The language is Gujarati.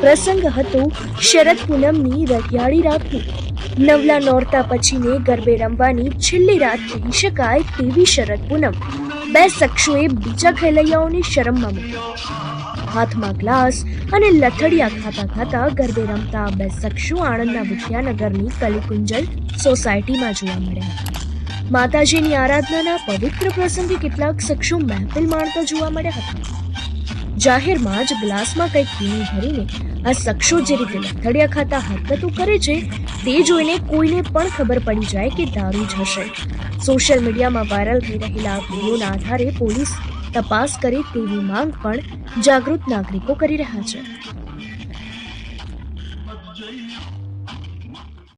પ્રસંગ હતો શરદ પૂનમની રઢિયાળી રાતની. નવલા નોરતા પછીને ગરબે રમવાની છેલ્લી રાત કહી શકાય તેવી શરદ પૂનમ. બે શખ્સોએ બીજા ખેલૈયાઓને શરમમાં મૂક્યા. હાથમાં ગ્લાસ અને લથડિયા ખાતા ખાતા ગરબે રમતા બે શખ્સો આણંદના વિદ્યાનગરની કલિકુંજલ સોસાયટીમાં જોવા મળ્યા. માતાજીની આરાધનાના પવિત્ર પ્રસંગે કેટલાક શખ્સો મહેફિલ માણતા જોવા મળ્યા હતા. જાહેરમાં જ ગ્લાસમાં કંઈક પીણી ભરીને આ શખ્સો જે રીતે લથડિયા ખાતા હરકતો કરે છે, તે જોઈને કોઈને પણ ખબર પડી જાય કે દારૂ જ હશે. સોશિયલ મીડિયામાં વાયરલ થઈ રહેલા આ વિડીયોના આધારે પોલીસ તપાસ કરે તેવી માંગ પણ જાગૃત નાગરિકો કરી રહ્યા છે.